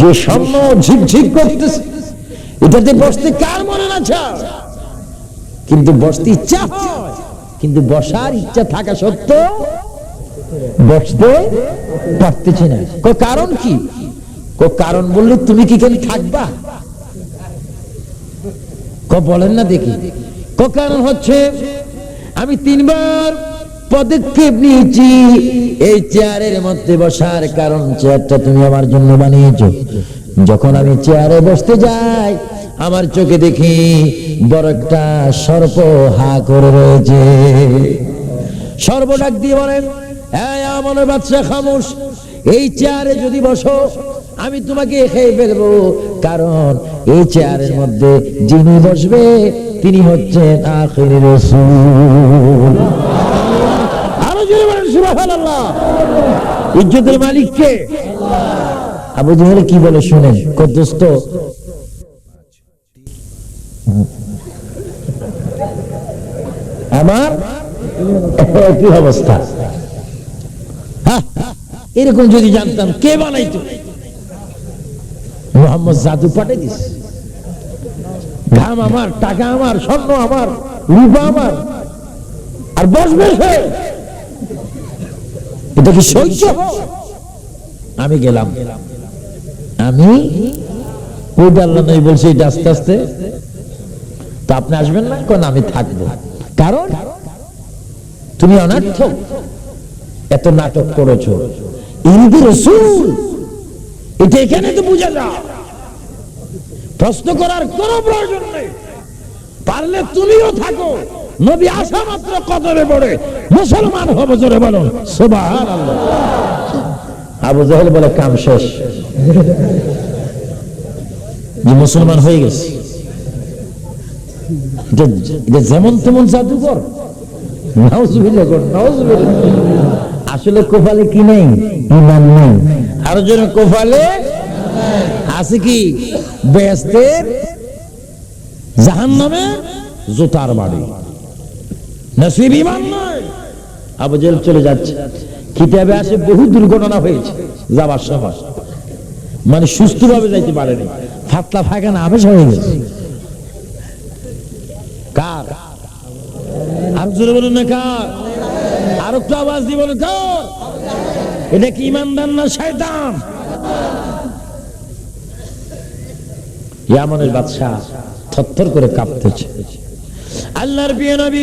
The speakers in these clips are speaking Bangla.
যে স্বর্ণ ঝিকঝিক করতেছে এটাতে বসতে কার মনে না চায় কিন্তু বসতে ইচ্ছা কিন্তু বসার ইচ্ছা থাকা সত্ত্বেও বসতে পারতেছি না। কো কারণ কি? কো কারণ বললে তুমি কি কেন থাকবা? ক বলেন না দেখি। ক কারণ হচ্ছে, আমি তিনবার পদক্ষেপ নিয়েছি। এই চেয়ারের মধ্যে বসার কারণ চেয়ারটা তুমি আমার জন্য বানিয়েছো। যখন আমি চেয়ারে বসতে যাই, আমার চোখে দেখি বড় একটা সর্প হা করে রয়েছে। সর্বডাক দিয়ে বলেন হ্যাঁ আমার বাচ্চা খামোশ, এই চেয়ারে যদি বসো, আমি তোমাকে খেয়ে ফেলব। কারণ এই চেয়ারের মধ্যে যিনি বসবে, তিনি হচ্ছেন আখির রসুল আরও জোরে বলেন সুবহানাল্লাহ ইজ্জতের মালিক কে? আবু জাহেল কি বলে আমার কি অবস্থা। এরকম যদি জানতাম, কে বানাইতো? মোহাম্মদ জাদু পাঠিয়ে দিস ঘাম আমার, টাকা আমার, স্বর্ণ আমার, রূপা আমার। আর বসবে সে? এটা কি সহ্য? আমি গেলাম। আমি বলছে, এটা আস্তে আস্তে। তো আপনি আসবেন না? কোন আমি থাকব। কারণ তুমি অনার্থ। এত নাটক করেছ। ইন্দি এটা এখানে তো বুঝা যা প্রশ্ন করার কোন প্রয়োজন নেই। পারলে তুমিও থাকো। নবী আসা মাত্র কদরে পড়ে। মুসলমান হব জোরে সুবহান আবু জাহেল বলে, কাম শেষ। যে মুসলমান হয়ে গেছে যেমন তেমন নাউজুবিল্লাহ। আসলে কোফালে কি নেই? ইমান নেই। আরও জন কোফালে আছে কি? বেহেস্তের জাহান নামে জুতার বাড়ি। নসিব ইমান আবু জেল চলে যাচ্ছে। কিতাবে আসে বহু দুর্ঘটনা হয়েছে যাবার সময়। মানে যাইতে পারেনি। ফাতলা ফাঁকানা আবেশ হয়ে গেছে। কার? আর জোরে বলুন না কার? আর একটু আওয়াজ দিয়ে বলুন, কার? এটা কি ইমানদার না শয়তান? ইয়ামনের বাদশাহ থরথর করে কাঁপতেছে। আল্লাহর প্রিয় নবী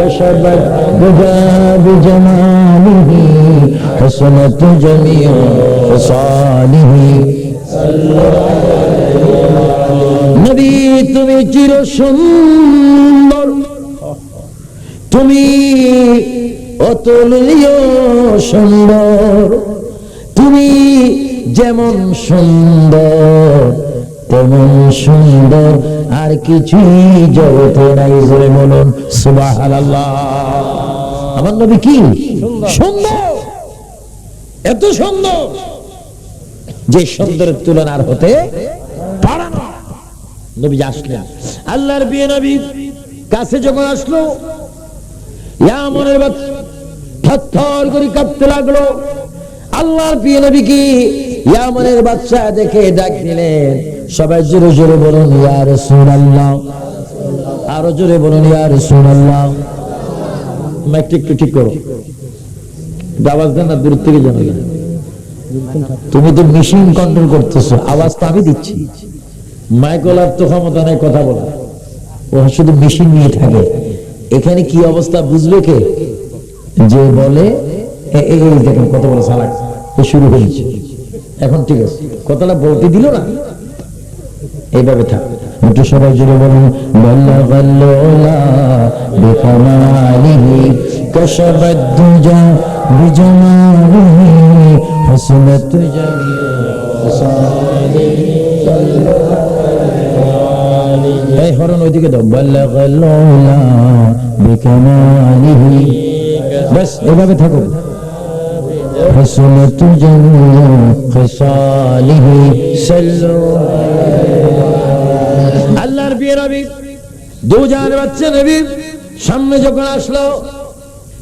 كشفت بدا بجماله حسنت جميع خصاله নবী তুমি চির সুন্দর তুমি অতুলনীয় সুন্দর তুমি যেমন সুন্দর তেমন সুন্দর আর কিছুই জগতে নাই বলুন আমার নবী কি? সুন্দর। এত সুন্দর। যে সুন্দরের তুলনা আর হতে নবী আসলেন। আল্লাহর বিয়ে নবী কাছে যখন আসলো ইয়ামনের থর করে কাঁপতে লাগল। আল্লাহর প্রিয় নবী কি? ইয়ামনের বাচ্চা দেখে ডাক দিলেন। সবাই জোরে জোরে বলুন, ইয়া রাসূলুল্লাহ। আরও জোরে বলুন, ইয়া রাসূলুল্লাহ। একটু ঠিক করো। আওয়াজ দেন না, দূর থেকে জানা যায় তুমি তো মেশিন কন্ট্রোল করতেছো। আওয়াজ তো আমি দিচ্ছি। মাইকলার তো ক্ষমতা নেই, কথা বলা ও শুধু মেশিন নিয়ে থাকে। এখানে কি অবস্থা বুঝবে কে? যে বলে এই দেখেন কত বড় সালাক। শুরু হয়েছে। এখন ঠিক আছে, কথাটা বলতে দিল না। এইভাবে থাক। একটু সবাই জুড়ে বলুন বল্লাগাল্লোলা বিকামালিহি কশবাদ্দুজা বিজামালিহি হাসনাত হরণ ওইদিকে দাও। এভাবে থাকো حسنت جميع خصاله صلوا আল্লাহর বিয়ে নবী দুজানের বাচ্চা নবী সামনে যখন আসলো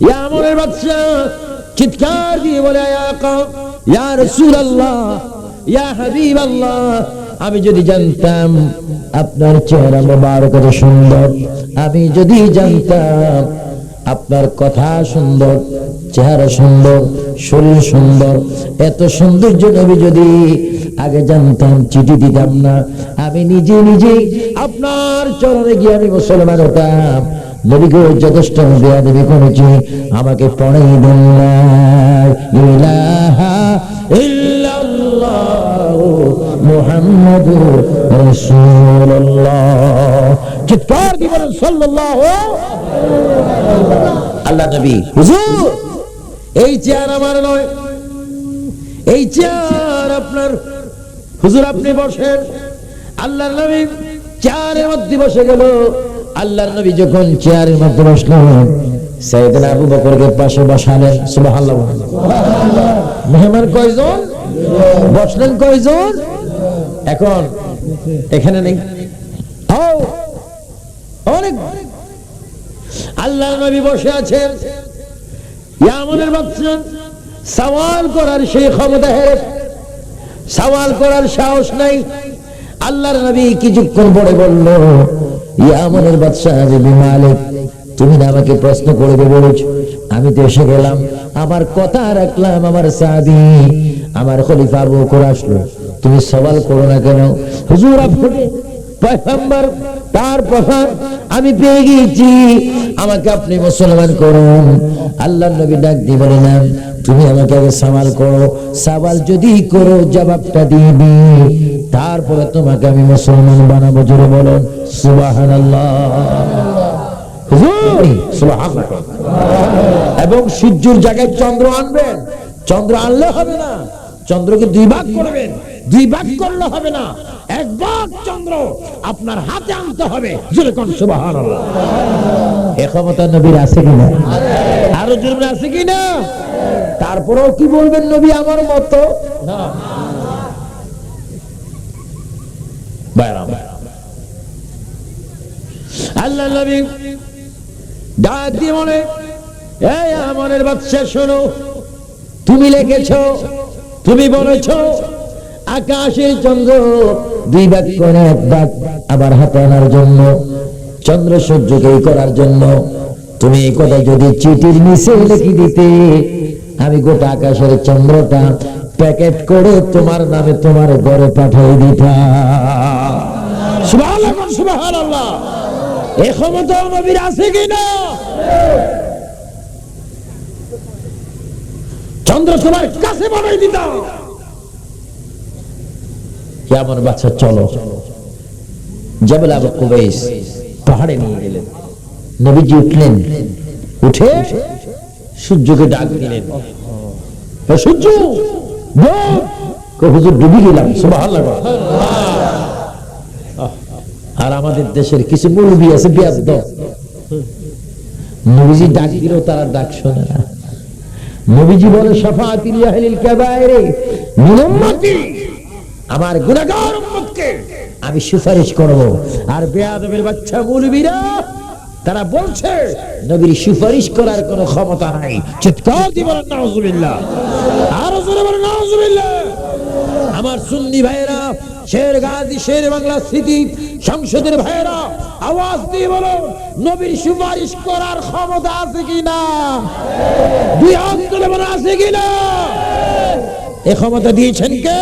ইয়া আমরের বাচ্চা চিৎকার দিয়ে বলে ইয়া কওম ইয়া রাসূলুল্লাহ ইয়া হাবিবাল্লাহ আমি যদি জানতাম আপনার চেহারা মোবারক এত সুন্দর আমি যদি জানতাম আপনার কথা সুন্দর, চেহারা সুন্দর, শরীর সুন্দর। এত সৌন্দর্য নবী যদি আগে জানতাম, চিঠি দিতাম না, আমি নিজে নিজে আপনার চরণে গিয়ে আমি মুসলমান হতাম। যথেষ্ট দেয়া দেবী করেছি, আমাকে পড়াই দেন ইলাহা ইল্লাল্লাহু আল্লাহ হুজুর, এই চেয়ার আমার নয়। এই চেয়ার আপনার। হুজুর, আপনি বসেন। আল্লাহর নবী চেয়ারের মধ্যে বসে গেল। আল্লাহর নবী যখন চেয়ারের মধ্যে বসলেন, সাইয়েদনা আবু বকরকে পাশে বসালেন। মেহমান কয়জন? বসলেন কয়জন? এখন এখানে নেই ও অনেক আল্লাহর নবী বসে আছেন ইয়ামনের বাচ্চা, সওয়াল করার সেই ক্ষমতা হেরে সওয়াল করার সাহস নাই। আল্লাহর নবী কিছুক্ষণ পরে বলল ইয়ামনের বাদশাহ নবী মালিক তুমি না আমাকে প্রশ্ন করবে বলেছ, আমি তো এসে গেলাম। আমার কথা রাখলাম আমার সাদি আমার খলিফা আবু বকর আসলো। তুমি সওয়াল করো না কেন? হুজুর আপনি পয়গম্বর তার প্রধান আমি পেয়ে গিয়েছি আমাকে আপনি মুসলমান করুন। আল্লাহ নবী ডাক দিয়ে বলে না তুমি আমাকে আগে সওয়াল করো। সওয়াল যদি করো, জবাবটা দিবি। তারপরে তোমাকে আমি মুসলমান বানাবো, জোরে বলেন সুবহানাল্লাহ। এবং সূর্যের জায়গায় চন্দ্র আনবেন। চন্দ্র আনলে হবে না। চন্দ্রকে দুই ভাগ করবেন। দুই ভাগ করলে হবে না। এক ভাগ চন্দ্র আপনার হাতে আনতে হবে। জোরে কোন সুবহানাল্লাহ। এ ক্ষমতা নবীর আছে কিনা? আরও জোরে আছে কিনা? তারপরেও কি বলবেন নবী আমার মতো? না। বাইরাম। আল্লাহ নবী ডাক বলে এই বাচ্চা শোনো। তুমি লিখেছ তুমি বলেছ আকাশের চন্দ্র দুই ভাগ করে এক ভাগ, আবার হাতে আনার জন্য, চন্দ্র সূর্যকে এই করার জন্য। তুমি এই কথা যদি চিঠির নিচে লিখে দিতে, আমি গোটা আকাশের চন্দ্রটা প্যাকেট করে তোমার নামে তোমার ঘরে পাঠিয়ে দিতাম। সুবহানাল্লাহ সুবহানাল্লাহ। এ ক্ষমতা নবীর আছে কিনা চন্দ্র তোমার কাছে বানাই দিতাম। কেমন বাচ্চা চলো। জবল আবু কুবাইস পাহাড়ে নিয়ে গেলেন। নবীজি উঠলেন। উঠে সূর্যকে ডাক দিলেন। সূর্য হুজুর, ডুবি গেলাম। সুবহানাল্লাহ। আর আমাদের দেশের কিছু মুরব্বী আছে নবীজি ডাক দিলেও তারা ডাক শোনে না। নবীজি বলে শাফাআতিল আহলিল কাবায়েরে মিন উম্মতি। আমার গুনাহগার উম্মতকে আমি সুপারিশ করব। আর বেয়াদবের বাচ্চা মুরব্বীরা তারা বলছে, নবীর সুপারিশ করার কোনো ক্ষমতা নাই। চিৎকার দিয়ে বলেন, নাউজুবিল্লাহ। আর জোরে বলেন, নাউজুবিল্লাহ। আমার সুন্নি ভাইয়েরা, শের গাজী, শের বাংলা স্মৃতি সংসদের ভাইয়েরা, আওয়াজ দিয়ে বলো নবীর সুপারিশ করার ক্ষমতা আছে কিনা? দুই হাত তুলে বলো আছে কিনা? এ ক্ষমতা দিয়েছেন কে?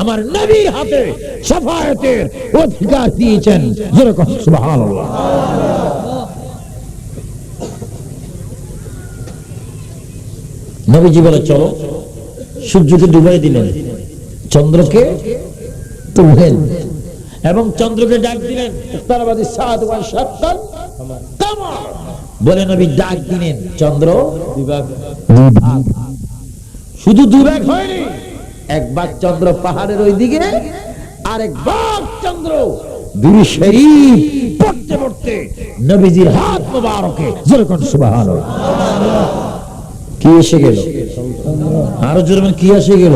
আমার নবীর হাতে শাফায়াতের অধিকার দিয়েছেন। যেরকম সুবহানাল্লাহ। নবীজি বলে চলো সূর্যকে ডুবাই দিলেন। চন্দ্রকে তুললেন এবং চন্দ্রকে ডাক দিলেন তারাবাদী সাদ ওয়া শাক্কাল কামার বলে নবী ডাক দিলেন চন্দ্র দুভাগ শুধু দুভাগ হয়নি এক ভাগ চন্দ্র পাহাড়ের ওই দিকে আর এক ভাগ চন্দ্র বীর শরীফ পড়তে পড়তে নবীজির হাত মোবারকে। যেরকম সুবহানাল্লাহ। কি এসে গেল? আরও কি এসে গেল?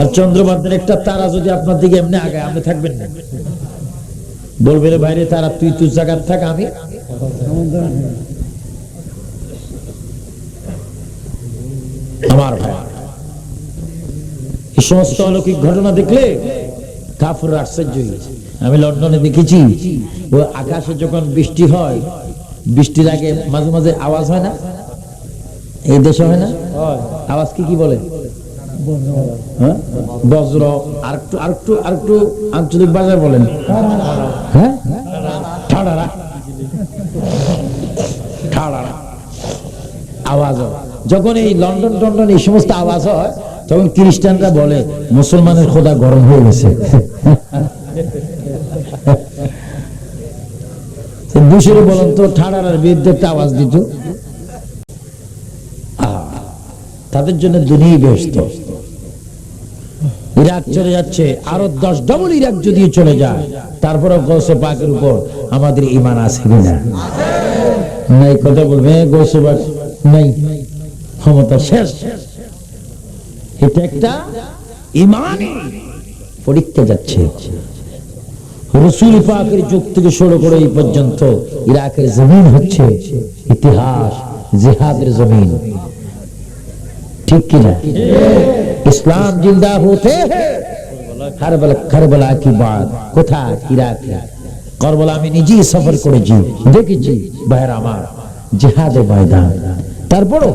আর চন্দ্রবাদের একটা তারা যদি আপনার দিকে এমনি আগায়, আপনি থাকবেন না। বলবে রে বাইরে তারা, তুই তুই জায়গার থাক, আমি আমার ভাই। সমস্ত অলৌকিক ঘটনা দেখলে আশ্চর্য হয়েছে আমি লন্ডনে দেখেছি, ও আকাশে যখন বৃষ্টি হয়, বৃষ্টির আগে মাঝে মাঝে আওয়াজ হয় না? এই দেশে হয় না? আওয়াজ কি কি বলে? হ্যাঁ? বজ্র, আর একটু আর একটু আর একটু আঞ্চলিক ভাষায় বলেন। হ্যাঁ? আওয়াজ যখন এই লন্ডন টন্ডন এই সমস্ত আওয়াজ হয় তখন খ্রিস্টানরা বলে, মুসলমানের খোদা গরম হয়ে গেছে। বুসিরে বলেন তো ঠাড়ার বিরুদ্ধে একটা আওয়াজ দিত। তাদের জন্য দুনিয়া ব্যস্ত। ইরাক চলে যাচ্ছে, আরও দশ ডবল ইরাক যদি চলে যায় তারপরে গৌসে পাকের উপর আমাদের ইমান আছে কিনা নাই, কথা বলবে? গৌসে পাক, নাই। ক্ষমতা শেষ শেষ। এটা একটা ইমানই পরীক্ষা যাচ্ছে। রসুল পাকের যুগ থেকে শুরু করে এই পর্যন্ত ইরাকের জমিন হচ্ছে ইতিহাস, জিহাদের জমিন। ঠিক কিনা ইসলাম জিন্দা হতে কারবালা কারবালা কি বাত কোথায়? ইরাকে। কারবালা আমি নিজেই সফর করেছি, দেখেছি, ভাইয়ের আমার জিহাদের ময়দান। তারপরও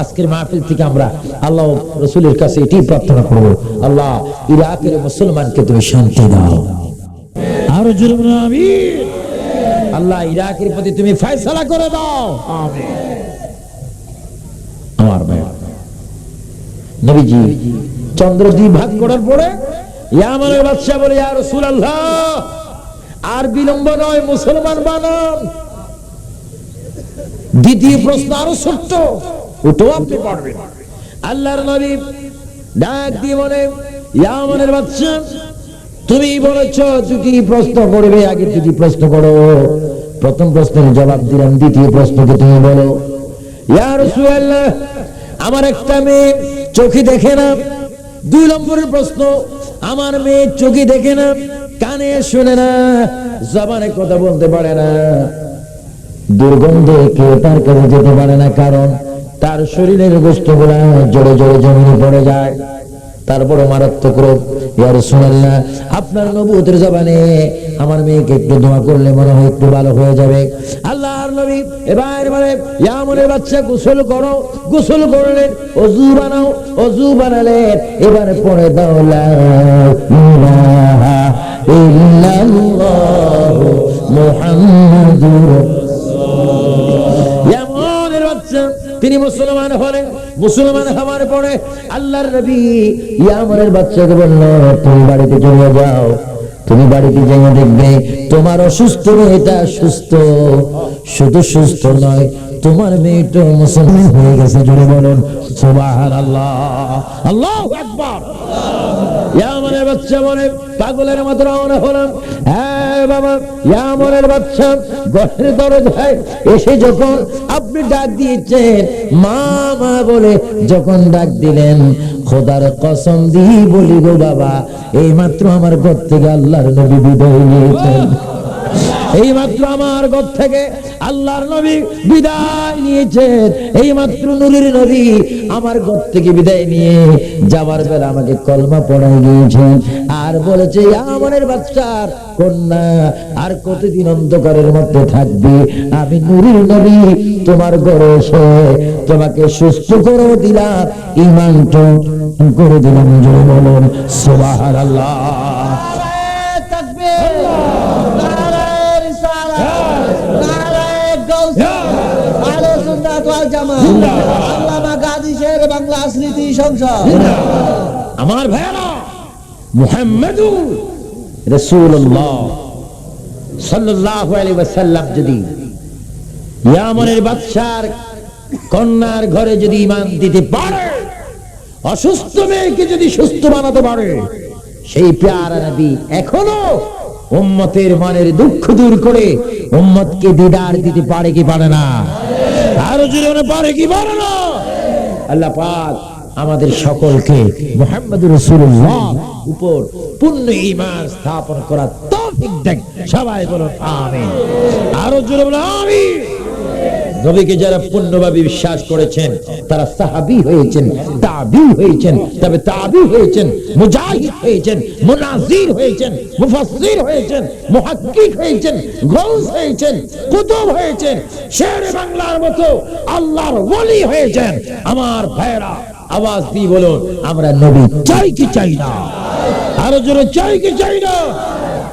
আজকের মাহফিল থেকে আমরা আল্লাহ রসুলের কাছে এটি প্রার্থনা করব। আল্লাহ ইরাকের মুসলমানকে তুমি শান্তি দাও। আরও আল্লাহ ইরাকের প্রতি তুমি ফয়সালা করে দাও। আমার নবীজি চন্দ্র দুই ভাগ করার পরে ইয়ামানের বলে, ইয়া রাসূলুল্লাহ, আর বিলম্ব নয়, মুসলমান বানান। দ্বিতীয় প্রশ্ন আরও ছোট্ট। আপনি পারবেন। আল্লাহর নবী ডাক দিয়ে বলে বাদশা তুমি বলেছ দুটি প্রশ্ন করবে, আগে দুটি প্রশ্ন করো। প্রথম প্রশ্নের জবাব দিলাম, দ্বিতীয় প্রশ্নকে তুমি বলো, ইয়া রাসূলুল্লাহ, আমার একটা মেয়ে চোখে দেখে না। দুই নম্বরের প্রশ্ন, আমার মেয়ে চোখে দেখে না, কানে শুনে না, জবানে কথা বলতে পারে না। দুর্গন্ধে কেউ তার কাছে যেতে পারে না, কারণ তার শরীরের গোষ্ঠগুলা জোরে জোরে জমিনে পড়ে যায়। তারপরে মারাত্মক রোগ। ইয়ার শুনাল্লাহ আপনার নবুতের জবানে আমার মেয়েকে একটু দোয়া করলে মনে হয় একটু ভালো হয়ে যাবে। আল্লাহর নবী এবার মানে বাচ্চা, গোসল করো। গোসল করলেন অজু বানাও, অজু বানালেন এবারে পড়ে দাও তিনি মুসলমান হলেন মুসলমান হওয়ার পরে আল্লাহর নবী ইয়ামনের বাচ্চাকে বলল, তুমি বাড়িতে চলে যাও, তুমি বাড়িতে যেয়ে দেখবে তোমার অসুস্থ মেয়েটা সুস্থ। শুধু সুস্থ নয়, তোমার মেয়েটা মুসলমান হয়ে গেছে জুড়ে বলুন সুবাহান আল্লাহ আল্লাহ একবার ইয়ামনের বাচ্চা বলে, পাগলের মতো রওনা হলাম। হ্যাঁ বাবা। ইয়ামনের বাচ্চা দরজায় এসে যখন আপনি ডাক দিয়েছেন, মা মা বলে যখন ডাক দিলেন, খোদার কসম দিয়ে বলি গো বাবা এই মাত্র আমার ঘর থেকে আল্লাহর নবী বিদায় নিয়েছেন। এই মাত্র আমার ঘর থেকে আল্লাহর নবী বিদায় নিয়েছেন। এই মাত্র নুরির নবী আমার ঘর থেকে বিদায় নিয়ে যাবার বেলা আমাকে কলমা পড়াই গিয়েছেন। আর বলেছে আমাদের বাচ্চার কন্যা, আর কতদিন অন্ধকারের মধ্যে থাকবে? আমি নুরির নবী, তোমার ঘরে এসে তোমাকে সুস্থ করে দিলাম। ইমান তো করে দিলাম। বলুন সুবাহার আল্লাহ আমার যদি ইয়ামনের বাদশার কন্যার ঘরে যদি ঈমান দিতে পারে, অসুস্থ মেয়েকে যদি সুস্থ বানাতে পারে, সেই প্যারা নবী এখনও উম্মতের মনের দুঃখ দূর করে উম্মতকে দিদার দিতে পারে কি পারে না? আরও জোরে পারে কি? পারে না। আল্লাহ পাক আমাদের সকলকে মোহাম্মদ রসুল্লাহ উপর পূর্ণ ইমান স্থাপন করার তৌফিক দেন। সবাই বলুন, আমিন। আরও জোরে বলুন, আমিন। নবীকে যারা পূর্ণভাবে বিশ্বাস করেছেন, তারা সাহাবি হয়েছেন তাবি হয়েছেন, তবে তাবি হয়েছেন, মুজাহিদ হয়েছেন, মুনাজির হয়েছেন, মুফাসসির হয়েছেন, মুহাক্কিক হয়েছেন, গৌস হয়েছেন, কুতুব হয়েছেন, শের বাংলার মতো আল্লাহর ওলি হয়েছেন। আমার ভাইরা আওয়াজ দিয়ে বলুন, আমরা নবী চাই কি চাই না? আরও জোরে, চাই কি চাই না?